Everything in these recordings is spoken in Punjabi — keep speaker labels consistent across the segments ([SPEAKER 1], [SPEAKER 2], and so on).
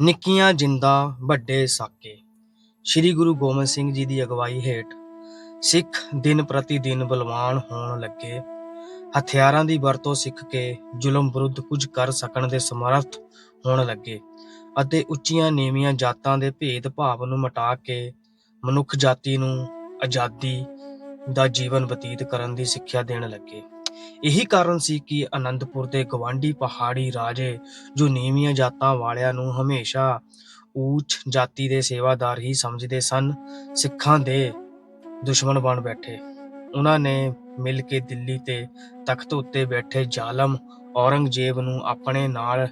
[SPEAKER 1] ਨਿੱਕੀਆਂ ਜਿੰਦਾਂ ਵੱਡੇ ਸਾਕੇ। ਸ੍ਰੀ ਗੁਰੂ ਗੋਬਿੰਦ ਸਿੰਘ ਜੀ ਦੀ ਅਗਵਾਈ ਹੇਠ ਸਿੱਖ ਦਿਨ ਪ੍ਰਤੀ ਦਿਨ ਬਲਵਾਨ ਹੋਣ ਲੱਗੇ। ਹਥਿਆਰਾਂ ਦੀ ਵਰਤੋਂ ਸਿੱਖ ਕੇ ਜ਼ੁਲਮ ਵਿਰੁੱਧ ਕੁਝ ਕਰ ਸਕਣ ਦੇ ਸਮਰੱਥ ਹੋਣ ਲੱਗੇ ਅਤੇ ਉੱਚੀਆਂ ਨੀਵੀਆਂ ਜਾਤਾਂ ਦੇ ਭੇਦ ਭਾਵ ਨੂੰ ਮਿਟਾ ਕੇ ਮਨੁੱਖ ਜਾਤੀ ਨੂੰ ਆਜ਼ਾਦੀ ਦਾ ਜੀਵਨ ਬਤੀਤ ਕਰਨ ਦੀ ਸਿੱਖਿਆ ਦੇਣ ਲੱਗੇ। ਇਹੀ ਕਾਰਨ ਸੀ ਕਿ ਅਨੰਦਪੁਰ ਦੇ ਗਵਾਂਢੀ ਪਹਾੜੀ ਰਾਜੇ ਜੋ ਨੀਵੀਆਂ ਜਾਤਾਂ ਵਾਲਿਆਂ ਨੂੰ ਹਮੇਸ਼ਾ ਉੱਚ ਜਾਤੀ ਦੇ ਸੇਵਾਦਾਰ ਹੀ ਸਮਝਦੇ ਸਨ, ਸਿੱਖਾਂ ਦੇ ਦੁਸ਼ਮਣ ਬਣ ਬੈਠੇ। ਉਹਨਾਂ ਨੇ ਮਿਲ ਕੇ ਦਿੱਲੀ ਤੇ ਤਖਤ ਉੱਤੇ ਬੈਠੇ ਜ਼ਾਲਮ ਔਰੰਗਜ਼ੇਬ ਨੂੰ ਆਪਣੇ ਨਾਲ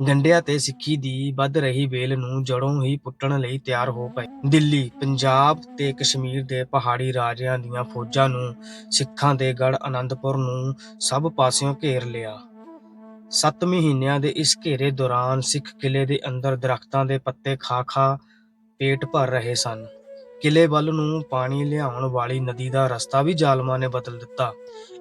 [SPEAKER 1] ਗੰਡਿਆਂ ਤੇ ਸਿੱਖੀ ਦੀ ਵੱਧ ਰਹੀ ਵੇਲ ਨੂੰ ਜੜੋਂ ਹੀ ਪੁੱਟਣ ਲਈ ਤਿਆਰ ਹੋ ਪਏ। ਦਿੱਲੀ, ਪੰਜਾਬ ਤੇ ਕਸ਼ਮੀਰ ਦੇ ਪਹਾੜੀ ਰਾਜਿਆਂ ਦੀਆਂ ਫੌਜਾਂ ਨੂੰ ਸਿੱਖਾਂ ਦੇ ਗੜ ਅਨੰਦਪੁਰ ਨੂੰ ਸਭ ਪਾਸਿਓਂ ਘੇਰ ਲਿਆ। 7 ਮਹੀਨਿਆਂ ਦੇ ਇਸ ਘੇਰੇ ਦੌਰਾਨ ਸਿੱਖ ਕਿਲੇ ਦੇ ਅੰਦਰ ਦਰਖਤਾਂ ਦੇ ਪੱਤੇ ਖਾ ਖਾ ਪੇਟ ਭਰ ਰਹੇ ਸਨ। ਕਿਲੇ ਵੱਲ ਨੂੰ ਪਾਣੀ ਲਿਆਉਣ ਵਾਲੀ ਨਦੀ ਦਾ ਰਸਤਾ ਵੀ ਜ਼ਾਲਮਾਂ ਨੇ ਬਦਲ ਦਿੱਤਾ।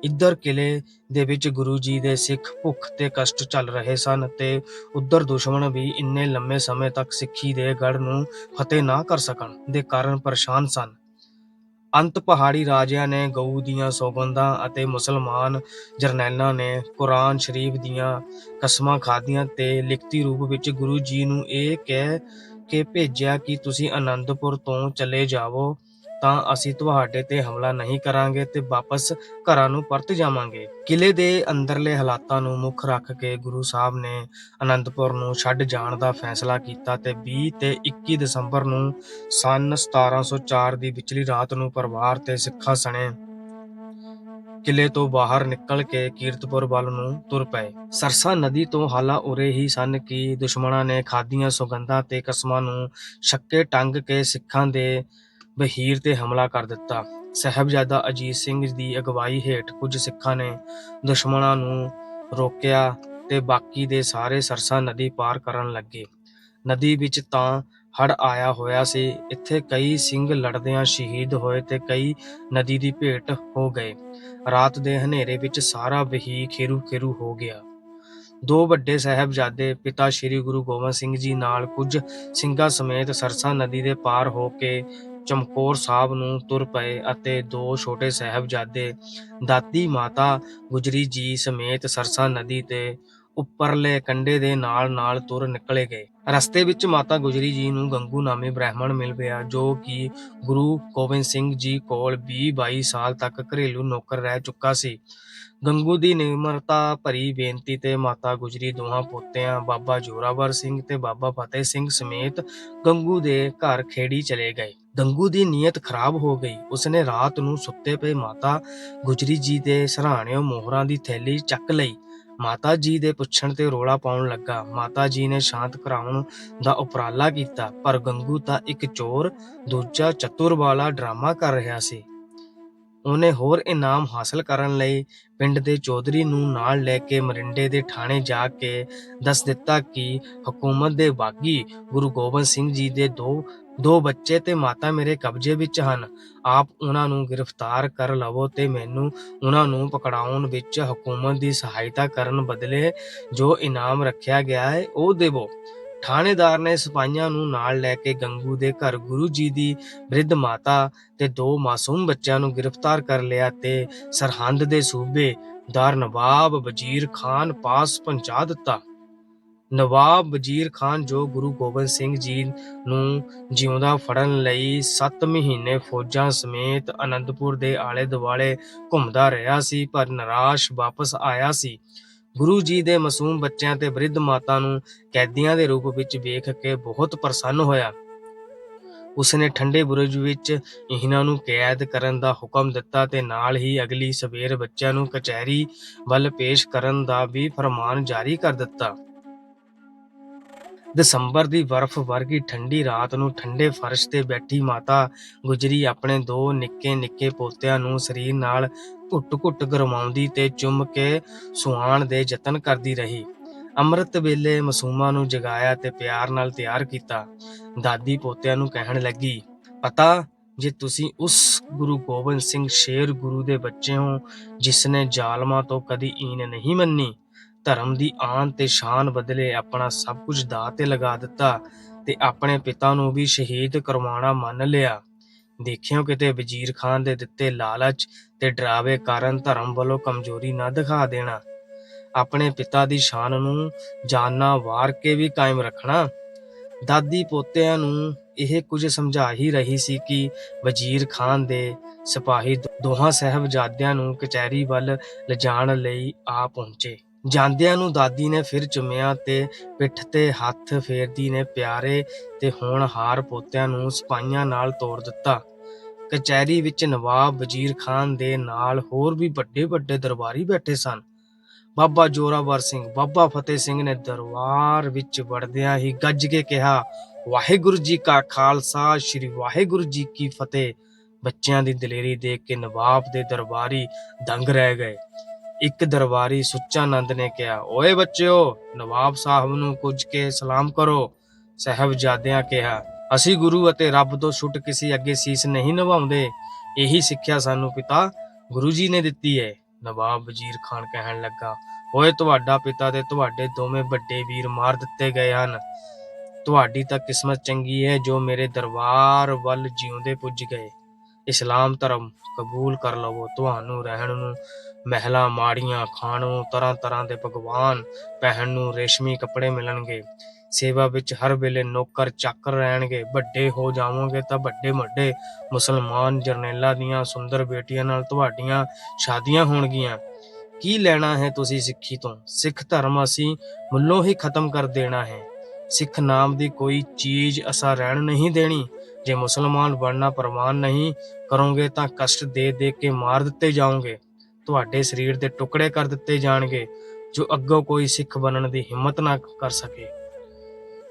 [SPEAKER 1] ਇੱਧਰ ਕਿਲੇ ਦੇ ਵਿੱਚ ਗੁਰੂ ਜੀ ਦੇ ਸਿੱਖ ਭੁੱਖ ਤੇ ਕਸ਼ਟ ਚੱਲ ਰਹੇ ਸਨ ਤੇ ਉੱਧਰ ਦੁਸ਼ਮਣ ਵੀ ਇੰਨੇ ਲੰਮੇ ਸਮੇਂ ਤੱਕ ਸਿੱਖੀ ਦੇ ਗੜ ਨੂੰ ਫਤਿਹ ਨਾ ਕਰ ਸਕਣ ਦੇ ਕਾਰਨ ਪਰੇਸ਼ਾਨ ਸਨ। ਅੰਤ ਪਹਾੜੀ ਰਾਜਿਆਂ ਨੇ ਗਊ ਦੀਆਂ ਸੌਗੰਧਾਂ ਅਤੇ ਮੁਸਲਮਾਨ ਜਰਨੈਲਾਂ ਨੇ ਕੁਰਾਨ ਸ਼ਰੀਫ ਦੀਆਂ ਕਸਮਾਂ ਖਾਧੀਆਂ ਤੇ ਲਿਖਤੀ ਰੂਪ ਵਿੱਚ ਗੁਰੂ ਜੀ ਨੂੰ ਇਹ ਕਹਿ ਕੇ ਭੇਜਿਆ ਕਿ ਤੁਸੀਂ ਆਨੰਦਪੁਰ ਤੋਂ ਚਲੇ ਜਾਵੋ, ਤਾਂ ਅਸੀਂ ਤੁਹਾਡੇ ਤੇ ਹਮਲਾ ਨਹੀਂ ਕਰਾਂਗੇ ਤੇ ਵਾਪਸ ਘਰਾਂ ਨੂੰ ਪਰਤ ਜਾਵਾਂਗੇ। ਕਿਲੇ ਦੇ ਅੰਦਰਲੇ ਹਾਲਾਤਾਂ ਨੂੰ ਮੁੱਖ ਰੱਖ ਕੇ ਗੁਰੂ ਸਾਹਿਬ ਨੇ ਅਨੰਦਪੁਰ ਨੂੰ ਛੱਡ ਜਾਣ ਦਾ ਫੈਸਲਾ ਕੀਤਾ ਤੇ 20 ਤੇ 21 ਦਸੰਬਰ ਨੂੰ ਸਨ 1704 ਦੀ ਵਿਚਲੀ ਰਾਤ ਨੂੰ ਪਰਿਵਾਰ ਤੇ ਸਿੱਖਾਂ ਸਣੇ ਕਿਲੇ ਤੋਂ ਬਾਹਰ ਨਿਕਲ ਕੇ ਕੀਰਤਪੁਰ ਵੱਲ ਨੂੰ ਤੁਰ ਪਏ। ਸਰਸਾ ਨਦੀ ਤੋਂ ਹਾਲਾ ਉਰੇ ਹੀ ਸਨ ਕਿ ਦੁਸ਼ਮਣਾਂ ਨੇ ਖਾਦੀਆਂ, ਸੁਗੰਧਾਂ ਤੇ ਕਸਮਾਂ ਨੂੰ ਛੱਕੇ ਟੰਗ ਕੇ ਸਿੱਖਾਂ ਦੇ ਬਹੀਰ ਤੇ ਹਮਲਾ ਕਰ ਦਿੱਤਾ। ਸਹਿਬਜ਼ਾਦਾ ਅਜੀਤ ਸਿੰਘ ਦੀ ਅਗਵਾਈ ਹੇਠ ਕੁਝ ਸਿੱਖਾਂ ਨੇ ਦੁਸ਼ਮਣਾਂ ਨੂੰ ਰੋਕਿਆ ਤੇ ਬਾਕੀ ਦੇ ਸਾਰੇ ਸਰਸਾ ਨਦੀ ਪਾਰ ਕਰਨ ਲੱਗੇ। ਨਦੀ ਵਿੱਚ ਤਾਂ ਹੜ ਆਇਆ ਹੋਇਆ ਸੀ। ਇੱਥੇ ਕਈ ਸਿੰਘ ਲੜਦਿਆਂ ਸ਼ਹੀਦ ਹੋਏ ਤੇ ਕਈ ਨਦੀ ਦੀ ਭੇਟ ਹੋ ਗਏ। ਰਾਤ ਦੇ ਹਨੇਰੇ ਵਿੱਚ ਸਾਰਾ ਵਹੀ ਖੇਰੂ ਖੇਰੂ ਹੋ ਗਿਆ। ਦੋ ਵੱਡੇ ਸਾਹਿਬਜ਼ਾਦੇ ਪਿਤਾ ਸ੍ਰੀ ਗੁਰੂ ਗੋਬਿੰਦ ਸਿੰਘ ਜੀ ਨਾਲ ਕੁਝ ਸਿੰਘਾਂ ਸਮੇਤ ਸਰਸਾ ਨਦੀ ਦੇ ਪਾਰ ਹੋ ਕੇ ਚਮਕੌਰ ਸਾਹਿਬ ਨੂੰ ਤੁਰ ਪਏ ਅਤੇ ਦੋ ਛੋਟੇ ਸਾਹਿਬਜ਼ਾਦੇ ਦਾਤੀ ਮਾਤਾ ਗੁਜਰੀ ਜੀ ਸਮੇਤ ਸਰਸਾ ਨਦੀ ਤੇ ਉੱਪਰਲੇ ਕੰਢੇ ਦੇ ਨਾਲ ਨਾਲ ਤੁਰ ਨਿਕਲੇ ਗਏ। ਰਸਤੇ ਵਿੱਚ ਮਾਤਾ ਗੁਜਰੀ ਜੀ ਨੂੰ ਗੰਗੂ ਨਾਮੇ ਬ੍ਰਾਹਮਣ ਮਿਲ ਪਿਆ, ਜੋ ਕਿ ਗੁਰੂ ਗੋਬਿੰਦ ਸਿੰਘ ਜੀ ਕੋਲ 20-22 ਸਾਲ ਤੱਕ ਘਰੇਲੂ ਨੌਕਰ ਰਹਿ ਚੁੱਕਾ ਸੀ। ਗੰਗੂ ਦੀ ਨਿਮਰਤਾ ਭਰੀ ਬੇਨਤੀ ਤੇ ਮਾਤਾ ਗੁਜਰੀ ਦੋਹਾਂ ਪੋਤਿਆਂ, ਬਾਬਾ ਜੋਰਾਵਰ ਸਿੰਘ ਤੇ ਬਾਬਾ ਫਤਿਹ ਸਿੰਘ ਸਮੇਤ ਗੰਗੂ ਦੇ ਘਰ ਖੇੜੀ ਚਲੇ ਗਏ। ਗੰਗੂ ਦੀ ਨੀਅਤ ਖਰਾਬ ਹੋ ਗਈ। ਉਸਨੇ ਰਾਤ ਨੂੰ ਸੁੱਤੇ ਪਏ ਮਾਤਾ ਗੁਜਰੀ ਜੀ ਦੇ ਸਰਾਣਿਓਂ ਮੋਹਰਾਂ ਦੀ ਥੈਲੀ ਚੱਕ ਲਈ। ਮਾਤਾ ਜੀ ਦੇ ਪੁੱਛਣ ਤੇ ਰੋਲਾ ਪਾਉਣ ਲੱਗਾ। ਮਾਤਾ ਜੀ ਨੇ ਸ਼ਾਂਤ ਕਰਾਉਣ ਦਾ ਉਪਰਾਲਾ ਕੀਤਾ, ਪਰ ਗੰਗੂ ਤਾਂ ਇੱਕ ਚੋਰ, ਦੂਜਾ ਚਤੁਰ ਵਾਲਾ ਡਰਾਮਾ ਕਰ ਰਿਹਾ ਸੀ। ਉਹਨੇ ਹੋਰ ਇਨਾਮ ਹਾਸਲ ਕਰਨ ਲਈ ਪਿੰਡ ਦੇ ਚੌਧਰੀ ਨੂੰ ਨਾਲ ਲੈ ਕੇ ਮਰਿੰਡੇ ਦੇ ਥਾਣੇ ਜਾ ਕੇ ਦੱਸ ਦਿੱਤਾ ਕਿ ਹਕੂਮਤ ਦੇ ਬਾਗੀ ਗੁਰੂ ਗੋਬਿੰਦ ਸਿੰਘ ਜੀ ਦੇ ਦੋ ਦੋ ਬੱਚੇ ਤੇ ਮਾਤਾ ਮੇਰੇ ਕਬਜ਼ੇ ਵਿੱਚ ਹਨ। ਆਪ ਉਹਨਾਂ ਨੂੰ ਗ੍ਰਿਫਤਾਰ ਕਰ ਲਵੋ ਤੇ ਮੈਨੂੰ ਉਹਨਾਂ ਨੂੰ ਪਕੜਾਉਣ ਵਿੱਚ ਹਕੂਮਤ ਦੀ ਸਹਾਇਤਾ ਕਰਨ ਬਦਲੇ ਜੋ ਇਨਾਮ ਰੱਖਿਆ ਗਿਆ ਹੈ, ਉਹ ਦੇਵੋ। ਥਾਣੇਦਾਰ ਨੇ ਸਿਪਾਹੀਆਂ ਨੂੰ ਨਾਲ ਲੈ ਕੇ ਗੰਗੂ ਦੇ ਘਰ ਗੁਰੂ ਜੀ ਦੀ ਬ੍ਰਿਧ ਮਾਤਾ ਤੇ ਦੋ ਮਾਸੂਮ ਬੱਚਿਆਂ ਨੂੰ ਗ੍ਰਿਫਤਾਰ ਕਰ ਲਿਆ ਤੇ ਸਰਹੰਦ ਦੇ ਸੂਬੇ ਦਾਰ ਨਵਾਬ ਵਜ਼ੀਰ ਖਾਨ ਪਾਸ ਪਹੁੰਚਾ ਦਿੱਤਾ। ਨਵਾਬ ਵਜ਼ੀਰ ਖਾਨ ਜੋ ਗੁਰੂ ਗੋਬਿੰਦ ਸਿੰਘ ਜੀ ਨੂੰ ਜਿਉਂਦਾ ਫੜਨ ਲਈ 7 ਮਹੀਨੇ ਫੌਜਾਂ ਸਮੇਤ ਅਨੰਦਪੁਰ ਦੇ ਆਲੇ ਦੁਆਲੇ ਘੁੰਮਦਾ ਰਿਹਾ ਸੀ, ਪਰ ਨਿਰਾਸ਼ ਵਾਪਸ ਆਇਆ ਸੀ। ਗੁਰੂ ਜੀ ਦੇ ਮਾਸੂਮ ਬੱਚਿਆਂ ਤੇ ਬ੍ਰਿਧ ਮਾਤਾ ਨੂੰ ਕੈਦੀਆਂ ਦੇ ਰੂਪ ਵਿੱਚ ਵੇਖ ਕੇ ਬਹੁਤ ਪ੍ਰਸੰਨ ਹੋਇਆ। ਉਸਨੇ ਠੰਡੇ ਬੁਰਜ ਵਿੱਚ ਇਹਨਾਂ ਨੂੰ ਕੈਦ ਕਰਨ ਦਾ ਹੁਕਮ ਦਿੱਤਾ ਤੇ ਨਾਲ ਹੀ ਅਗਲੀ ਸਵੇਰ ਬੱਚਿਆਂ ਨੂੰ ਕਚਹਿਰੀ ਵੱਲ ਪੇਸ਼ ਕਰਨ ਦਾ ਵੀ ਫਰਮਾਨ ਜਾਰੀ ਕਰ ਦਿੱਤਾ। ਦਸੰਬਰ ਦੀ ਬਰਫ਼ ਵਰਗੀ ਠੰਡੀ ਰਾਤ ਨੂੰ ਠੰਡੇ ਫਰਸ਼ ਤੇ ਬੈਠੀ ਮਾਤਾ ਗੁਜਰੀ ਆਪਣੇ ਦੋ ਨਿੱਕੇ ਨਿੱਕੇ ਪੋਤਿਆਂ ਨੂੰ ਸਰੀਰ ਨਾਲ ਘੁੱਟ-ਘੁੱਟ ਗਰਮਾਉਂਦੀ ਤੇ ਚੁੰਮ ਕੇ ਸੁਆਣ ਦੇ ਯਤਨ ਕਰਦੀ ਰਹੀ। ਅੰਮ੍ਰਿਤ ਵੇਲੇ ਮਾਸੂਮਾਂ ਨੂੰ ਜਗਾਇਆ ਤੇ ਪਿਆਰ ਨਾਲ ਤਿਆਰ ਕੀਤਾ। ਦਾਦੀ ਪੋਤਿਆਂ ਨੂੰ ਕਹਿਣ ਲੱਗੀ, ਪਤਾ, ਜੇ ਤੁਸੀਂ ਉਸ ਗੁਰੂ ਗੋਬਿੰਦ ਸਿੰਘ ਸ਼ੇਰ ਗੁਰੂ ਦੇ ਬੱਚੇ ਹੋ ਜਿਸ ਨੇ ਜ਼ਾਲਮਾਂ ਤੋਂ ਕਦੀ ਈਨ ਨਹੀਂ ਮੰਨੀ ਧਰਮ ਦੀ ਆਨ ਤੇ ਸ਼ਾਨ ਬਦਲੇ ਆਪਣਾ ਸਭ ਕੁਝ ਦਾਅ ਤੇ ਲਗਾ ਦਿੱਤਾ ਤੇ ਆਪਣੇ ਪਿਤਾ ਨੂੰ ਵੀ ਸ਼ਹੀਦ ਕਰਵਾਉਣਾ ਮੰਨ ਲਿਆ। ਦੇਖਿਓ ਕਿਤੇ ਵਜ਼ੀਰ ਖਾਨ ਦੇ ਦਿੱਤੇ ਲਾਲਚ ਤੇ ਡਰਾਵੇ ਕਾਰਨ ਧਰਮ ਵੱਲੋਂ ਕਮਜ਼ੋਰੀ ਨਾ ਦਿਖਾ ਦੇਣਾ। ਆਪਣੇ ਪਿਤਾ ਦੀ ਸ਼ਾਨ ਨੂੰ ਜਾਨਣਾ ਵਾਰ ਕੇ ਵੀ ਕਾਇਮ ਰੱਖਣਾ। ਦਾਦੀ ਪੋਤਿਆਂ ਨੂੰ ਇਹ ਕੁਝ ਸਮਝਾ ਹੀ ਰਹੀ ਸੀ ਕਿ ਵਜ਼ੀਰ ਖਾਨ ਦੇ ਸਿਪਾਹੀ ਦੋਹਾਂ ਸਹਿਬਜ਼ਾਦਿਆਂ ਨੂੰ ਕਚਹਿਰੀ ਵੱਲ ਲਿਜਾਣ ਲਈ ਆ ਪਹੁੰਚੇ। ਜਾਂਦਿਆਂ ਨੂੰ ਦਾਦੀ ਨੇ ਫਿਰ ਚੁੰਮਿਆ ਤੇ ਪਿੱਠ ਤੇ ਹੱਥ ਫੇਰਦੀ ਨੇ ਪਿਆਰੇ ਤੇ ਹੋਣਹਾਰ ਪੋਤਿਆਂ ਨੂੰ ਸਿਪਾਹੀਆਂ ਨਾਲ ਤੋਰ ਦਿੱਤਾ। ਕਚਹਿਰੀ ਵਿੱਚ ਨਵਾਬ ਵਜ਼ੀਰ ਖਾਨ ਦੇ ਨਾਲ ਹੋਰ ਵੀ ਵੱਡੇ ਵੱਡੇ ਦਰਬਾਰੀ ਬੈਠੇ ਸਨ। ਬਾਬਾ ਜੋਰਾਵਰ ਸਿੰਘ, ਬਾਬਾ ਫਤਿਹ ਸਿੰਘ ਨੇ ਦਰਬਾਰ ਵਿੱਚ ਵੜਦਿਆਂ ਹੀ ਗੱਜ ਕੇ ਕਿਹਾ, ਵਾਹਿਗੁਰੂ ਜੀ ਕਾ ਖਾਲਸਾ, ਸ੍ਰੀ ਵਾਹਿਗੁਰੂ ਜੀ ਕੀ ਫਤਿਹ। ਬੱਚਿਆਂ ਦੀ ਦਲੇਰੀ ਦੇਖ ਕੇ ਨਵਾਬ ਦੇ ਦਰਬਾਰੀ ਦੰਗ ਰਹਿ ਗਏ। ਇੱਕ ਦਰਬਾਰੀ ਸੁੱਚਾ ਨੰਦ ਨੇ ਕਿਹਾ, ਓਏ ਬੱਚਿਓ, ਨਵਾਬ ਸਾਹਿਬ ਨੂੰ ਕੁਝ ਕੇ ਸਲਾਮ ਕਰੋ। ਸਹਿਬਜ਼ਾਦਿਆਂ ਕਿਹਾ, ਅਸੀਂ ਗੁਰੂ ਅਤੇ ਰੱਬ ਤੋਂ ਛੁੱਟ ਕਿਸੇ ਅੱਗੇ ਸੀਸ ਨਹੀਂ ਨਿਭਾਉਂਦੇ ਇਹੀ ਸਿੱਖਿਆ ਸਾਨੂੰ ਪਿਤਾ ਗੁਰੂ ਜੀ ਨੇ ਦਿੱਤੀ ਹੈ ਨਵਾਬ ਵਜ਼ੀਰ ਖਾਨ ਕਹਿਣ ਲੱਗਾ, ਓਏ, ਤੁਹਾਡਾ ਪਿਤਾ ਤੇ ਤੁਹਾਡੇ ਦੋਵੇਂ ਵੱਡੇ ਵੀਰ ਮਾਰ ਦਿੱਤੇ ਗਏ ਹਨ। ਤੁਹਾਡੀ ਤਾਂ ਕਿਸਮਤ ਚੰਗੀ ਹੈ ਜੋ ਮੇਰੇ ਦਰਬਾਰ ਵੱਲ ਜਿਉਂਦੇ ਪੁੱਜ ਗਏ। ਇਸਲਾਮ ਧਰਮ ਕਬੂਲ ਕਰ ਲਵੋ। ਤੁਹਾਨੂੰ ਰਹਿਣ ਨੂੰ ਮਹਿਲਾ ਮਾੜੀਆਂ, ਖਾਣ ਨੂੰ ਤਰ੍ਹਾਂ ਤਰ੍ਹਾਂ ਦੇ ਪਕਵਾਨ ਪਹਿਨਣ ਨੂੰ ਰੇਸ਼ਮੀ ਕੱਪੜੇ ਮਿਲਣਗੇ। ਸੇਵਾ ਵਿੱਚ ਹਰ ਵੇਲੇ ਨੌਕਰ ਚਾਕਰ ਰਹਿਣਗੇ। ਵੱਡੇ ਹੋ ਜਾਵੋਗੇ ਤਾਂ ਵੱਡੇ ਵੱਡੇ ਮੁਸਲਮਾਨ ਜਰਨੈਲਾਂ ਦੀਆਂ ਸੁੰਦਰ ਬੇਟੀਆਂ ਨਾਲ ਤੁਹਾਡੀਆਂ ਸ਼ਾਦੀਆਂ ਹੋਣਗੀਆਂ। ਕੀ ਲੈਣਾ ਹੈ ਤੁਸੀਂ ਸਿੱਖੀ ਤੋਂ? ਸਿੱਖ ਧਰਮ ਅਸੀਂ ਮੁੱਲੋਂ ਹੀ ਖਤਮ ਕਰ ਦੇਣਾ ਹੈ। ਸਿੱਖ ਨਾਮ ਦੀ ਕੋਈ ਚੀਜ਼ ਅਸਾਂ ਰਹਿਣ ਨਹੀਂ ਦੇਣੀ। ਜੇ ਮੁਸਲਮਾਨ ਬਣਨਾ ਪ੍ਰਵਾਨ ਨਹੀਂ ਕਰੋਗੇ ਤਾਂ ਕਸ਼ਟ ਦੇ ਦੇ ਕੇ ਮਾਰ ਦਿੱਤੇ ਜਾਓਗੇ। ਤੁਹਾਡੇ ਸਰੀਰ ਦੇ ਟੁਕੜੇ ਕਰ ਦਿੱਤੇ ਜਾਣਗੇ, ਜੋ ਅੱਗੋਂ ਕੋਈ ਸਿੱਖ ਬਣਨ ਦੀ ਹਿੰਮਤ ਨਾ ਕਰ ਸਕੇ।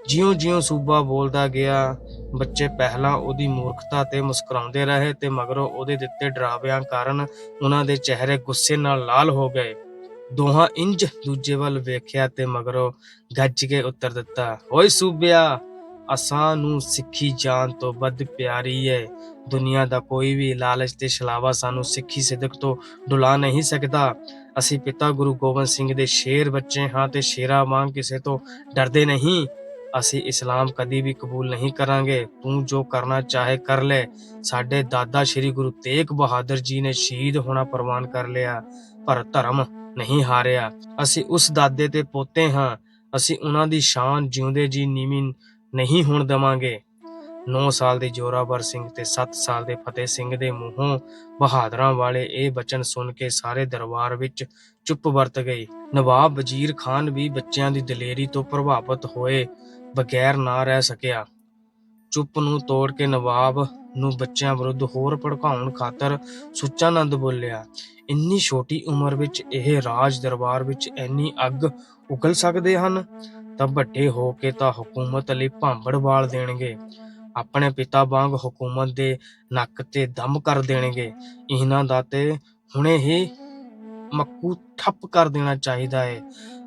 [SPEAKER 1] ਜਿਉਂ-ਜਿਉਂ ਸੂਬਾ ਬੋਲਦਾ ਗਿਆ, ਬੱਚੇ ਪਹਿਲਾਂ ਉਹਦੀ ਮੂਰਖਤਾ ਤੇ ਮੁਸਕਰਾਉਂਦੇ ਰਹੇ ਤੇ ਮਗਰੋਂ ਉਹਦੇ ਦਿੱਤੇ ਡਰਾਵਿਆਂ ਕਾਰਨ ਉਹਨਾਂ ਦੇ ਚਿਹਰੇ ਗੁੱਸੇ ਨਾਲ ਲਾਲ ਹੋ ਗਏ। ਦੋਹਾਂ ਇੰਜ ਦੂਜੇ ਵੱਲ ਵੇਖਿਆ ਤੇ ਮਗਰੋਂ ਗੱਜ ਕੇ ਉੱਤਰ ਦਿੱਤਾ, ਓਏ ਸੂਬਿਆ ਅਸਾਂ ਨੂੰ ਸਿੱਖੀ ਜਾਨ ਤੋਂ ਵੱਧ ਪਿਆਰੀ ਹੈ। ਦੁਨੀਆ ਦਾ ਕੋਈ ਵੀ ਲਾਲਚ ਤੇ ਛਲਾਵਾ ਸਾਨੂੰ ਸਿੱਖੀ ਸਿਦਕ ਤੋਂ ਡੁਲਾ ਨਹੀਂ ਸਕਦਾ। ਅਸੀਂ ਪਿਤਾ ਗੁਰੂ ਗੋਬਿੰਦ ਸਿੰਘ ਦੇ ਸ਼ੇਰ ਬੱਚੇ ਹਾਂ ਤੇ ਸ਼ੇਰਾਂ ਵਾਂਗ ਕਿਸੇ ਤੋਂ ਡਰਦੇ ਨਹੀਂ। ਅਸੀਂ ਇਸਲਾਮ ਕਦੀ ਵੀ ਕਬੂਲ ਨਹੀਂ ਕਰਾਂਗੇ। ਤੂੰ ਜੋ ਕਰਨਾ ਚਾਹੇ ਕਰ ਲੈ। ਸਾਡੇ ਦਾਦਾ ਸ੍ਰੀ ਗੁਰੂ ਤੇਗ ਬਹਾਦਰ ਜੀ ਨੇ ਸ਼ਹੀਦ ਹੋਣਾ ਪ੍ਰਵਾਨ ਕਰ ਲਿਆ, ਪਰ ਧਰਮ ਨਹੀਂ ਹਾਰਿਆ। ਅਸੀਂ ਉਸ ਦਾਦੇ ਤੇ ਪੋਤੇ ਹਾਂ। ਅਸੀਂ ਉਹਨਾਂ ਦੀ ਸ਼ਾਨ ਜਿਉਂਦੇ ਜੀ ਨੀਵੀਂ ਨਹੀਂ ਹੋਣ ਦੇਵਾਂਗੇ। 9 ਸਾਲ ਦੇ ਜੋਰਾਵਰ ਸਿੰਘ ਤੇ 7 ਸਾਲ ਦੇ ਫਤਿਹ ਸਿੰਘ ਦੇ ਮੂੰਹੋਂ ਬਹਾਦਰਾਂ ਵਾਲੇ ਇਹ ਬਚਨ ਸੁਣ ਕੇ ਸਾਰੇ ਦਰਬਾਰ ਵਿੱਚ ਚੁੱਪ ਵਰਤ ਗਈ ਨਵਾਬ ਵਜ਼ੀਰ ਖਾਨ ਵੀ ਬੱਚਿਆਂ ਦੀ ਦਲੇਰੀ ਤੋਂ ਪ੍ਰਭਾਵਿਤ ਹੋਏ ਬਗੈਰ ਨਾ ਰਹਿ ਸਕਿਆ। ਚੁੱਪ ਨੂੰ ਤੋੜ ਕੇ ਨਵਾਬ ਨੂੰ ਬੱਚਿਆਂ ਵਿਰੁੱਧ ਹੋਰ ਭੜਕਾਉਣ ਖਾਤਰ ਸੁੱਚਾਨੰਦ ਬੋਲਿਆ ਇੰਨੀ ਛੋਟੀ ਉਮਰ ਵਿੱਚ ਇਹ ਰਾਜ ਦਰਬਾਰ ਵਿੱਚ ਇੰਨੀ ਅੱਗ ਉਗਲ ਸਕਦੇ ਹਨ? ਤਾਂ ਵੱਡੇ ਹੋ ਕੇ ਤਾਂ ਹਕੂਮਤ ਲਈ ਭਾਂਬੜ ਵਾਲ ਦੇਣਗੇ। ਆਪਣੇ ਪਿਤਾ ਵਾਂਗ ਹਕੂਮਤ ਦੇ ਨੱਕ ਤੇ ਦਮ ਕਰ ਦੇਣਗੇ। ਇਹਨਾਂ ਦਾ ਤੇ ਹੁਣੇ ਹੀ ਮੱਕੂ ਠੱਪ ਕਰ ਦੇਣਾ ਚਾਹੀਦਾ ਹੈ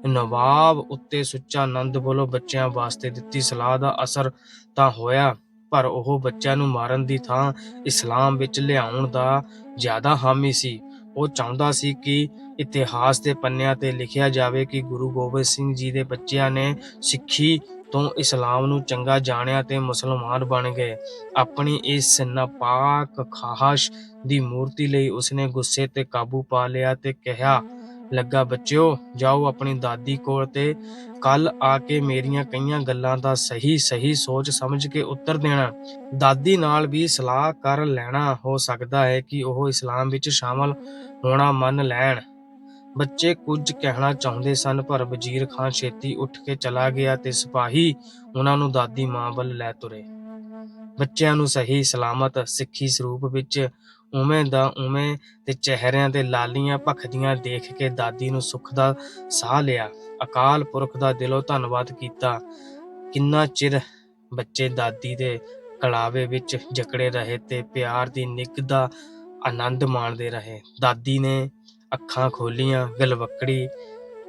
[SPEAKER 1] ਨਵਾਬ ਉੱਤੇ ਸੁੱਚਾ ਆਨੰਦ ਵੱਲੋਂ ਬੱਚਿਆਂ ਵਾਸਤੇ ਦਿੱਤੀ ਸਲਾਹ ਦਾ ਅਸਰ ਤਾਂ ਹੋਇਆ, ਪਰ ਉਹ ਬੱਚਿਆਂ ਨੂੰ ਮਾਰਨ ਦੀ ਥਾਂ ਇਸਲਾਮ ਵਿੱਚ ਲਿਆਉਣ ਦਾ ਜ਼ਿਆਦਾ ਹਾਮੀ ਸੀ। ਉਹ ਚਾਹੁੰਦਾ ਸੀ ਕਿ ਇਤਿਹਾਸ ਦੇ ਪੰਨਿਆਂ ਤੇ ਲਿਖਿਆ ਜਾਵੇ ਕਿ ਗੁਰੂ ਗੋਬਿੰਦ ਸਿੰਘ ਜੀ ਦੇ ਬੱਚਿਆਂ ਨੇ ਸਿੱਖੀ ਤੋਂ ਇਸਲਾਮ ਨੂੰ ਚੰਗਾ ਜਾਣਿਆ ਤੇ ਮੁਸਲਮਾਨ ਬਣ ਗਏ। ਆਪਣੀ ਇਸ ਨਾਪਾਕ ਖਾਹਸ਼ ਦੀ ਮੂਰਤੀ ਲਈ ਉਸਨੇ ਗੁੱਸੇ ਤੇ ਕਾਬੂ ਪਾ ਲਿਆ ਤੇ ਕਿਹਾ, ਲੱਗਾ ਬੱਚਿਓ, ਜਾਓ ਆਪਣੀ ਦਾਦੀ ਕੋਲ ਤੇ ਕੱਲ ਆ ਕੇ ਮੇਰੀਆਂ ਕਈਆਂ ਗੱਲਾਂ ਦਾ ਸਹੀ ਸਹੀ ਸੋਚ ਸਮਝ ਕੇ ਉੱਤਰ ਦੇਣਾ। ਦਾਦੀ ਨਾਲ ਵੀ ਸਲਾਹ ਕਰ ਲੈਣਾ। ਹੋ ਸਕਦਾ ਹੈ ਕਿ ਉਹ ਇਸਲਾਮ ਵਿੱਚ ਸ਼ਾਮਲ ਹੋਣਾ ਮੰਨ ਲੈਣ। ਬੱਚੇ ਕੁਝ ਕਹਿਣਾ ਚਾਹੁੰਦੇ ਸਨ, ਪਰ ਵਜ਼ੀਰ ਖਾਨ ਛੇਤੀ ਉੱਠ ਕੇ ਚਲਾ ਗਿਆ ਤੇ ਸਿਪਾਹੀ ਉਹਨਾਂ ਨੂੰ ਦਾਦੀ ਮਾਂ ਵੱਲ ਲੈ ਤੁਰੇ। ਬੱਚਿਆਂ ਨੂੰ ਸਹੀ, ਸਲਾਮਤ, ਸਿੱਖੀ ਸਰੂਪ ਵਿੱਚ ਉਵੇਂ ਦਾ ਉਵੇਂ ਤੇ ਚਿਹਰਿਆਂ ਤੇ ਲਾਲੀਆਂ ਭਖਦੀਆਂ ਦੇਖ ਕੇ ਦਾਦੀ ਨੂੰ ਸੁੱਖ ਦਾ ਸਾਹ ਲਿਆ। ਅਕਾਲ ਪੁਰਖ ਦਾ ਦਿਲੋਂ ਧੰਨਵਾਦ ਕੀਤਾ। ਕਿੰਨਾ ਚਿਰ ਬੱਚੇ ਦਾਦੀ ਦੇ ਕਲਾਵੇ ਵਿੱਚ ਜਕੜੇ ਰਹੇ ਤੇ ਪਿਆਰ ਦੀ ਨਿੱਘ ਦਾ ਆਨੰਦ ਮਾਣਦੇ ਰਹੇ। ਦਾਦੀ ਨੇ ਅੱਖਾਂ ਖੋਲੀਆਂ ਗਲਵਕੜੀ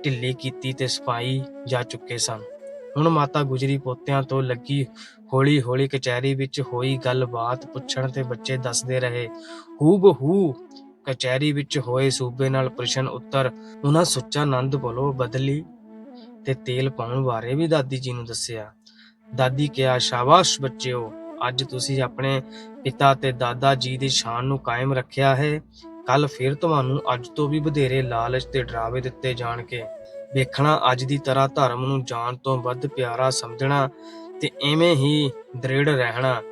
[SPEAKER 1] ਢਿੱਲੀ ਕੀਤੀ ਤੇ ਸਪਾਈ ਜਾ ਚੁੱਕੇ ਸਨ। ਹੁਣ ਮਾਤਾ ਗੁਜਰੀ ਪੋਤਿਆਂ ਤੋਂ ਲੱਗੀ ਹੌਲੀ ਹੌਲੀ ਕਚਹਿਰੀ ਵਿੱਚ ਹੋਈ ਗੱਲਬਾਤ ਪੁੱਛਣ ਤੇ ਬੱਚੇ ਦੱਸਦੇ ਰਹੇ ਹੂ! ਕਚਹਿਰੀ ਵਿੱਚ ਹੋਏ ਸੂਬੇ ਨਾਲ ਪ੍ਰਸ਼ਨ ਉੱਤਰ, ਉਹਨਾਂ ਸੁੱਚਾ ਆਨੰਦ ਵੱਲੋਂ ਬਦਲੀ ਤੇ ਤੇਲ ਪਾਉਣ ਬਾਰੇ ਵੀ ਦਾਦੀ ਜੀ ਨੂੰ ਦੱਸਿਆ। ਦਾਦੀ ਕਿਹਾ, ਸ਼ਾਬਾਸ਼ ਬੱਚਿਓ, ਅੱਜ ਤੁਸੀਂ ਆਪਣੇ ਪਿਤਾ ਤੇ ਦਾਦਾ ਜੀ ਦੀ ਸ਼ਾਨ ਨੂੰ ਕਾਇਮ ਰੱਖਿਆ ਹੈ। ਕੱਲ ਫਿਰ ਤੁਹਾਨੂੰ ਅੱਜ ਤੋਂ ਵੀ ਵਧੇਰੇ ਲਾਲਚ ਤੇ ਡਰਾਵੇ ਦਿੱਤੇ ਜਾਣਗੇ। ਵੇਖਣਾ ਅੱਜ ਦੀ ਤਰ੍ਹਾਂ ਧਰਮ ਨੂੰ ਜਾਨ ਤੋਂ ਵੱਧ ਪਿਆਰਾ ਸਮਝਣਾ ਤੇ ਐਵੇਂ ਹੀ ਦ੍ਰਿੜ ਰਹਿਣਾ।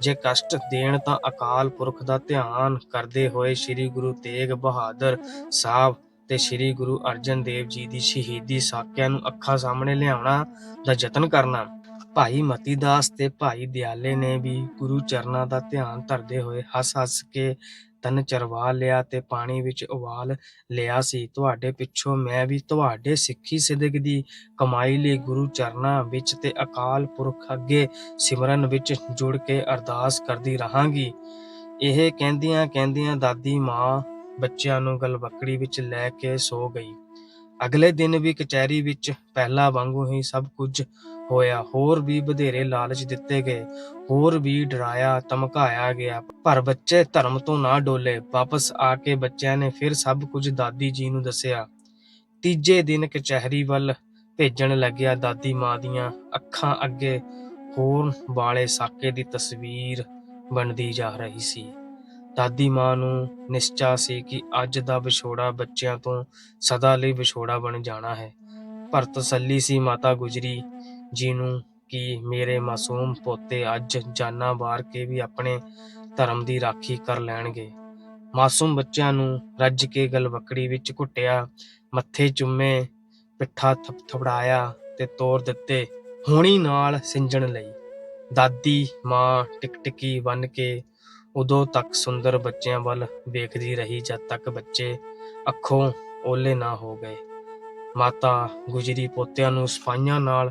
[SPEAKER 1] ਜੇ ਕਸ਼ਟ ਦੇਣ ਤਾਂ ਅਕਾਲ ਪੁਰਖ ਦਾ ਧਿਆਨ ਕਰਦੇ ਹੋਏ ਸ੍ਰੀ ਗੁਰੂ ਤੇਗ ਬਹਾਦਰ ਸਾਹਿਬ ਤੇ ਸ੍ਰੀ ਗੁਰੂ ਅਰਜਨ ਦੇਵ ਜੀ ਦੀ ਸ਼ਹੀਦੀ ਸਾਕਿਆਂ ਨੂੰ ਅੱਖਾਂ ਸਾਹਮਣੇ ਲਿਆਉਣਾ ਦਾ ਯਤਨ ਕਰਨਾ। ਭਾਈ ਮਤੀ ਦਾਸ ਤੇ ਭਾਈ ਦਿਆਲੇ ਨੇ ਵੀ ਗੁਰੂ ਚਰਨਾਂ ਦਾ ਧਿਆਨ ਧਰਦੇ ਹੋਏ ਹੱਸ-ਹੱਸ ਕੇ ਤਨ ਚਰਵਾ ਲਿਆ ਤੇ ਪਾਣੀ ਵਿੱਚ ਉਬਾਲ ਲਿਆ ਸੀ। ਤੁਹਾਡੇ ਪਿੱਛੋਂ ਮੈਂ ਵੀ ਤੁਹਾਡੇ ਸਿੱਖੀ ਸਿਦਕ ਦੀ ਕਮਾਈ ਲਈ ਗੁਰੂ ਚਰਨਾਂ ਵਿੱਚ ਤੇ ਅਕਾਲ ਪੁਰਖ ਅੱਗੇ ਸਿਮਰਨ ਵਿੱਚ ਜੁੜ ਕੇ ਅਰਦਾਸ ਕਰਦੀ ਰਹਾਂਗੀ। ਇਹ ਕਹਿੰਦਿਆਂ ਕਹਿੰਦਿਆਂ ਦਾਦੀ ਮਾਂ ਬੱਚਿਆਂ ਨੂੰ ਗਲਵਕੜੀ ਵਿੱਚ ਲੈ ਕੇ ਸੋ ਗਈ। ਅਗਲੇ ਦਿਨ ਵੀ ਕਚਹਿਰੀ ਵਿੱਚ ਪਹਿਲਾਂ ਵਾਂਗੂ ਹੀ ਸਭ ਕੁਝ ਹੋਇਆ। ਹੋਰ ਵੀ ਵਧੇਰੇ ਲਾਲਚ ਦਿੱਤੇ ਗਏ, ਹੋਰ ਵੀ ਡਰਾਇਆ, ਧਮਕਾਇਆ ਗਿਆ। ਪਰ ਬੱਚੇ ਧਰਮ ਤੋਂ ਨਾ ਡੋਲੇ। ਵਾਪਸ ਆ ਕੇ ਬੱਚਿਆਂ ਨੇ ਫਿਰ ਸਭ ਕੁਝ ਦਾਦੀ ਜੀ ਨੂੰ ਦੱਸਿਆ। ਤੀਜੇ ਦਿਨ ਕਚਹਿਰੀ ਵੱਲ ਭੇਜਣ ਲੱਗਿਆ ਦਾਦੀ ਮਾਂ ਦੀਆਂ ਅੱਖਾਂ ਅੱਗੇ। ਹੋਰ ਵਾਲੇ ਸਾਕੇ ਦੀ ਤਸਵੀਰ ਬਣਦੀ ਜਾ ਰਹੀ ਸੀ। ਦਾਦੀ ਮਾਂ ਨੂੰ ਨਿਸ਼ਚਾ ਸੀ ਕਿ ਅੱਜ ਦਾ ਵਿਛੋੜਾ ਬੱਚਿਆਂ ਤੋਂ ਸਦਾ ਲਈ ਵਿਛੋੜਾ ਬਣ ਜਾਣਾ ਹੈ। ਪਰ ਤਸੱਲੀ ਸੀ ਮਾਤਾ ਗੁਜਰੀ ਜੀ ਨੂੰ ਕਿ ਮੇਰੇ ਮਾਸੂਮ ਪੋਤੇ ਅੱਜ ਜਾਨਾਂ ਵਾਰ ਕੇ ਵੀ ਆਪਣੇ ਧਰਮ ਦੀ ਰਾਖੀ ਕਰ ਲੈਣਗੇ। ਮਾਸੂਮ ਬੱਚਿਆਂ ਨੂੰ ਰੱਜ ਕੇ ਗਲਵਕੜੀ ਵਿੱਚ ਘੁੱਟਿਆ, ਮੱਥੇ ਚੁੰਮੇ, ਪਿੱਠਾ ਥਪਥਪੜਾਇਆ ਤੇ ਤੋਰ ਦਿੱਤੇ ਹੋਣੀ ਨਾਲ ਸਿੰਜਣ ਲਈ। ਦਾਦੀ ਮਾਂ ਟਿਕਟਿਕੀ ਬਨ ਕੇ ਉਦੋਂ ਤੱਕ ਸੁੰਦਰ ਬੱਚਿਆਂ ਵੱਲ ਵੇਖਦੀ ਰਹੀ ਜਦ ਤੱਕ ਬੱਚੇ ਅੱਖੋਂ ਓਲੇ ਨਾ ਹੋ ਗਏ। ਮਾਤਾ ਗੁਜਰੀ ਪੋਤਿਆਂ ਨੂੰ ਸਫਾਈਆਂ ਨਾਲ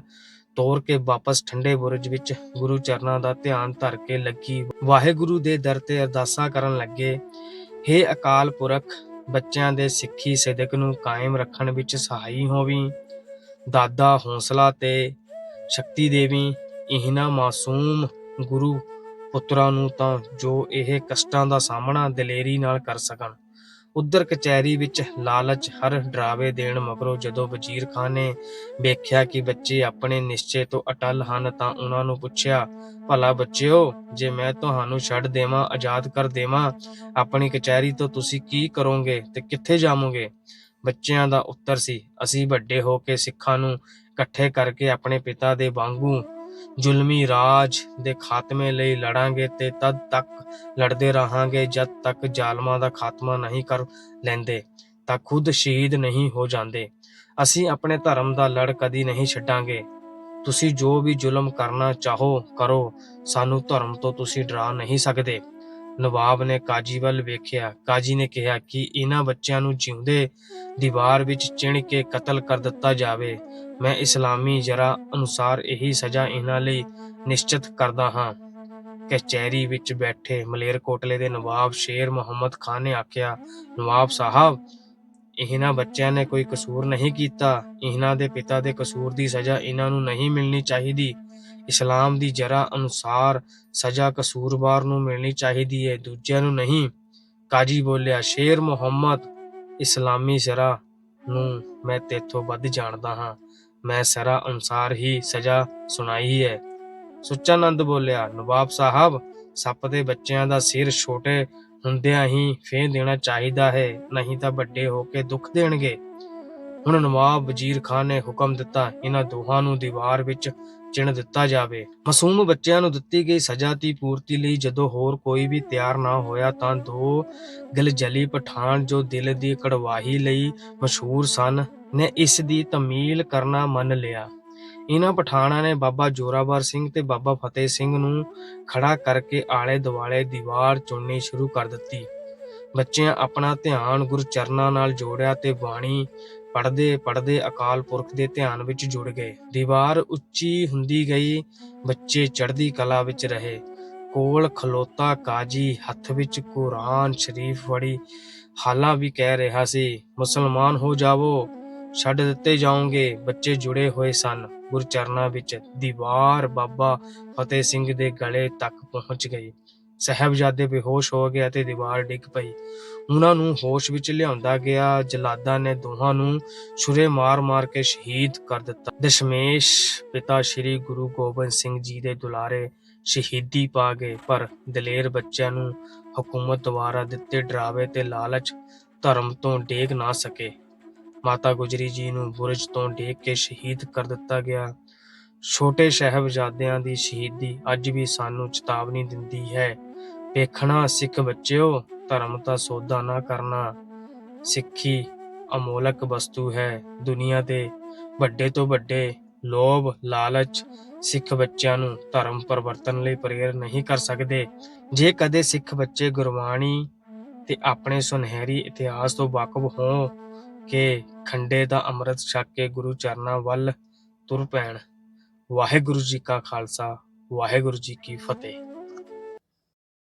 [SPEAKER 1] ਤੋਰ ਕੇ ਵਾਪਸ ਠੰਡੇ ਬੁਰਜ ਵਿੱਚ ਗੁਰੂ ਚਰਨਾਂ ਦਾ ਧਿਆਨ ਧਰ ਕੇ ਲੱਗੀ। ਵਾਹਿਗੁਰੂ ਦੇ ਦਰ ਤੇ ਅਰਦਾਸਾਂ ਕਰਨ ਲੱਗੇ, ਹੇ ਅਕਾਲ ਪੁਰਖ, ਬੱਚਿਆਂ ਦੇ ਸਿੱਖੀ ਸਿਦਕ ਨੂੰ ਕਾਇਮ ਰੱਖਣ ਵਿੱਚ ਸਹਾਈ ਹੋਵੀ। ਦਾਦਾ ਹੌਸਲਾ ਤੇ ਸ਼ਕਤੀ ਦੇਵੀ, ਇਹਨਾਂ ਮਾਸੂਮ ਗੁਰੂ ਪੁੱਤਰਾਂ ਨੂੰ ਤਾਂ ਜੋ ਇਹ ਕਸ਼ਟਾਂ ਦਾ ਸਾਹਮਣਾ ਦਲੇਰੀ ਨਾਲ ਕਰ ਸਕਣ। ਉਧਰ ਕਚਹਿਰੀ ਵਿੱਚ ਲਾਲਚ ਹਰ ਡਰਾਵੇ ਦੇਣ ਮਗਰੋਂ ਜਦੋਂ ਵਜ਼ੀਰ ਖਾਨ ਨੇ ਵੇਖਿਆ ਕਿ ਬੱਚੇ ਆਪਣੇ ਨਿਸ਼ਚੇ ਤੋਂ ਅਟਲ ਹਨ ਤਾਂ ਉਹਨਾਂ ਨੂੰ ਪੁੱਛਿਆ, ਭਲਾ ਬੱਚਿਓ, ਜੇ ਮੈਂ ਤੁਹਾਨੂੰ ਛੱਡ ਦੇਵਾਂ, ਆਜ਼ਾਦ ਕਰ ਦੇਵਾਂ, ਆਪਣੀ ਕਚਹਿਰੀ ਤੋਂ ਤੁਸੀਂ ਕੀ ਕਰੋਗੇ ਤੇ ਕਿੱਥੇ ਜਾਵੋਗੇ? ਬੱਚਿਆਂ ਦਾ ਉੱਤਰ ਸੀ, ਅਸੀਂ ਵੱਡੇ ਹੋ ਕੇ ਸਿੱਖਾਂ ਨੂੰ ਇਕੱਠੇ ਕਰਕੇ ਆਪਣੇ ਪਿਤਾ ਦੇ ਵਾਂਗੂ ਜ਼ੁਲਮੀ ਰਾਜ ਦੇ ਖਾਤਮੇ ਲਈ ਲੜਾਂਗੇ ਤੇ ਤਦ ਤੱਕ ਲੜਦੇ ਰਹਾਂਗੇ, ਜਦ ਤੱਕ ਜ਼ਾਲਮਾਂ ਦਾ ਖਾਤਮਾ ਨਹੀਂ ਕਰ ਲੈਂਦੇ, ਤਾਂ ਖੁਦ ਸ਼ਹੀਦ ਨਹੀਂ ਹੋ ਜਾਂਦੇ। ਅਸੀਂ ਆਪਣੇ ਧਰਮ ਦਾ ਲੜ ਕਦੀ ਨਹੀਂ ਛੱਡਾਂਗੇ। ਤੁਸੀਂ ਜੋ ਵੀ ਜ਼ੁਲਮ ਕਰਨਾ ਚਾਹੋ, ਕਰੋ। ਸਾਨੂੰ ਧਰਮ ਤੋਂ ਤੁਸੀਂ ਡਰਾ ਨਹੀਂ ਸਕਦੇ। ਨਵਾਬ ਨੇ ਕਾਜੀ ਵੱਲ ਵੇਖਿਆ। ਕਾਜੀ ਨੇ ਕਿਹਾ ਕਿ ਇਹਨਾਂ ਬੱਚਿਆਂ ਨੂੰ ਜਿਉਂਦੇ ਦੀਵਾਰ ਵਿੱਚ ਚਿਣ ਕੇ ਕਤਲ ਕਰ ਦਿੱਤਾ ਜਾਵੇ। ਮੈਂ ਇਸਲਾਮੀ ਜਰਾ ਅਨੁਸਾਰ ਇਹੀ ਸਜ਼ਾ ਇਹਨਾਂ ਲਈ ਨਿਸ਼ਚਿਤ ਕਰਦਾ ਹਾਂ। ਕਚਹਿਰੀ ਵਿੱਚ ਬੈਠੇ ਮਲੇਰਕੋਟਲੇ ਦੇ ਨਵਾਬ ਸ਼ੇਰ ਮੁਹੰਮਦ ਖਾਨ ਨੇ ਆਖਿਆ, ਨਵਾਬ ਸਾਹਿਬ, ਇਹਨਾਂ ਬੱਚਿਆਂ ਨੇ ਕੋਈ ਕਸੂਰ ਨਹੀਂ ਕੀਤਾ। ਇਹਨਾਂ ਦੇ ਪਿਤਾ ਦੇ ਕਸੂਰ ਦੀ ਸਜ਼ਾ ਇਹਨਾਂ ਨੂੰ ਨਹੀਂ ਮਿਲਣੀ ਚਾਹੀਦੀ। ਇਸਲਾਮ ਦੀ ਜਰਾ ਅਨੁਸਾਰ ਸਜ਼ਾ ਕਸੂਰਵਾਰ ਨੂੰ ਮਿਲਣੀ ਚਾਹੀਦੀ ਹੈ ਦੂਜਿਆਂ ਨੂੰ ਨਹੀਂ। ਕਾਜੀ ਬੋਲਿਆ, ਸ਼ੇਰ ਮੁਹੰਮਦ, ਇਸਲਾਮੀ ਜ਼ਰਾ ਨੂੰ ਮੈਂ ਤੇਥੋਂ ਵੱਧ ਜਾਣਦਾ ਹਾਂ। ਮੈਂ ਸਰਾ ਅਨੁਸਾਰ ਹੀ ਸਜ਼ਾ ਸੁਣਾਈ ਹੈ। ਸੁੱਚਾਨੰਦ ਬੋਲਿਆ, ਨਵਾਬ ਸਾਹਿਬ, ਸੱਪ ਦੇ ਬੱਚਿਆਂ ਦਾ ਸਿਰ ਛੋਟੇ ਹੁੰਦਿਆਂ ਹੀ ਫੇਂ ਦੇਣਾ ਚਾਹੀਦਾ ਹੈ, ਨਹੀਂ ਤਾਂ ਵੱਡੇ ਹੋ ਕੇ ਦੁੱਖ ਦੇਣਗੇ। ਹੁਣ ਨਵਾਬ ਵਜ਼ੀਰ ਖਾਨ ਨੇ ਹੁਕਮ ਦਿੱਤਾ, ਇਹਨਾਂ ਦੋਹਾਂ ਨੂੰ ਦੀਵਾਰ ਵਿੱਚ ਚਿਣ ਦਿੱਤਾ ਜਾਵੇ। ਮਾਸੂਮ ਬੱਚਿਆਂ ਨੂੰ ਦਿੱਤੀ ਗਈ ਸਜ਼ਾ ਦੀ ਪੂਰਤੀ ਲਈ ਜਦੋਂ ਹੋਰ ਕੋਈ ਵੀ ਤਿਆਰ ਨਾ ਹੋਇਆ ਤਾਂ ਦੋ ਗਲਜਲੀ ਪਠਾਨ ਜੋ ਦਿਲ ਦੀ ਕੜਵਾਹੀ ਲਈ ਮਸ਼ਹੂਰ ਸਨ, ਨੇ ਇਸ ਦੀ ਤਮੀਲ ਕਰਨਾ ਮੰਨ ਲਿਆ। ਇਹਨਾਂ ਪਠਾਨਾਂ ਨੇ ਬਾਬਾ ਜੋਰਾਵਰ ਸਿੰਘ ਤੇ ਬਾਬਾ ਫਤਿਹ ਸਿੰਘ ਨੂੰ ਖੜਾ ਕਰਕੇ ਆਲੇ ਦੁਆਲੇ ਦੀਵਾਰ ਚੁਣਨੀ ਸ਼ੁਰੂ ਕਰ ਦਿੱਤੀ। ਬੱਚਿਆਂ ਆਪਣਾ ਧਿਆਨ ਗੁਰਚਰਨਾਂ ਨਾਲ ਜੋੜਿਆ ਤੇ ਬਾਣੀ ਪੜਦੇ ਪੜਦੇ ਅਕਾਲ ਪੁਰਖ ਦੇ ਧਿਆਨ ਵਿੱਚ ਜੁੜ ਗਏ। ਦੀਵਾਰ ਉੱਚੀ ਹੁੰਦੀ ਗਈ, ਬੱਚੇ ਚੜ੍ਹਦੀ ਕਲਾ ਵਿੱਚ ਰਹੇ। ਕੋਲ ਖਲੋਤਾ ਕਾਜੀ, ਹੱਥ ਵਿੱਚ ਕੁਰਾਨ ਸ਼ਰੀਫ ਫੜੀ। ਹਾਲਾ ਵੀ ਕਹਿ ਰਿਹਾ ਸੀ, ਮੁਸਲਮਾਨ ਹੋ ਜਾਵੋ, ਛੱਡ ਦਿੱਤੇ ਜਾਓਗੇ, ਬੱਚੇ ਜੁੜੇ ਹੋਏ ਸਨ। ਗੁਰਚਰਨਾਂ ਵਿੱਚ ਦੀਵਾਰ ਬਾਬਾ ਫਤਿਹ ਸਿੰਘ ਦੇ ਗਲੇ ਤੱਕ ਪਹੁੰਚ ਗਈ। ਸਹਿਬਜ਼ਾਦੇ ਬੇਹੋਸ਼ ਹੋ ਗਏ ਅਤੇ ਦੀਵਾਰ ਡਿੱਗ ਪਈ। ਉਹਨਾਂ ਨੂੰ ਹੋਸ਼ ਵਿੱਚ ਲਿਆਉਂਦਾ ਗਿਆ। ਜਲਾਦਾਂ ਨੇ ਦੋਹਾਂ ਨੂੰ ਛੁਰੇ ਮਾਰ-ਮਾਰ ਕੇ ਸ਼ਹੀਦ ਕਰ ਦਿੱਤਾ। ਦਸ਼ਮੇਸ਼ ਪਿਤਾ ਸ੍ਰੀ ਗੁਰੂ ਗੋਬਿੰਦ ਸਿੰਘ ਜੀ ਦੇ ਦੁਲਾਰੇ ਸ਼ਹੀਦੀ ਪਾ ਗਏ, ਪਰ ਦਲੇਰ ਬੱਚਿਆਂ ਨੂੰ ਹਕੂਮਤ ਦੁਆਰਾ ਦਿੱਤੇ ਡਰਾਵੇ ਤੇ ਲਾਲਚ ਧਰਮ ਤੋਂ ਡੇਗ ਨਾ ਸਕੇ। ਮਾਤਾ ਗੁਜਰੀ ਜੀ ਨੂੰ ਬੁਰਜ ਤੋਂ ਡੇਗ ਕੇ ਸ਼ਹੀਦ ਕਰ ਦਿੱਤਾ ਗਿਆ। ਛੋਟੇ ਸਾਹਿਬਜ਼ਾਦਿਆਂ ਦੀ ਸ਼ਹੀਦੀ ਅੱਜ ਵੀ ਸਾਨੂੰ ਚੇਤਾਵਨੀ ਦਿੰਦੀ ਹੈ। ਵੇਖਣਾ, ਸਿੱਖ ਬੱਚਿਓ, ਧਰਮ ਦਾ ਸੌਦਾ ਨਾ ਕਰਨਾ। ਸਿੱਖੀ ਅਮੋਲਕ ਵਸਤੂ ਹੈ ਦੁਨੀਆ ਦੇ ਵੱਡੇ ਤੋਂ ਵੱਡੇ ਲੋਭ, ਲਾਲਚ। ਸਿੱਖ ਬੱਚਿਆਂ ਨੂੰ ਧਰਮ ਪਰਿਵਰਤਨ ਲਈ ਪ੍ਰੇਰ ਨਹੀਂ ਕਰ ਸਕਦੇ। ਜੇ ਕਦੇ ਸਿੱਖ ਬੱਚੇ ਗੁਰਬਾਣੀ ਤੇ ਆਪਣੇ ਸੁਨਹਿਰੀ ਇਤਿਹਾਸ ਤੋਂ ਵਾਕਫ ਹੋ ਕੇ ਖੰਡੇ ਦਾ ਅੰਮ੍ਰਿਤ ਛਕ ਕੇ ਗੁਰੂ ਚਰਨਾਂ ਵੱਲ ਤੁਰ ਪੈਣ, ਵਾਹਿਗੁਰੂ ਜੀ ਕਾ ਖਾਲਸਾ, ਵਾਹਿਗੁਰੂ ਜੀ ਕੀ ਫਤਿਹ।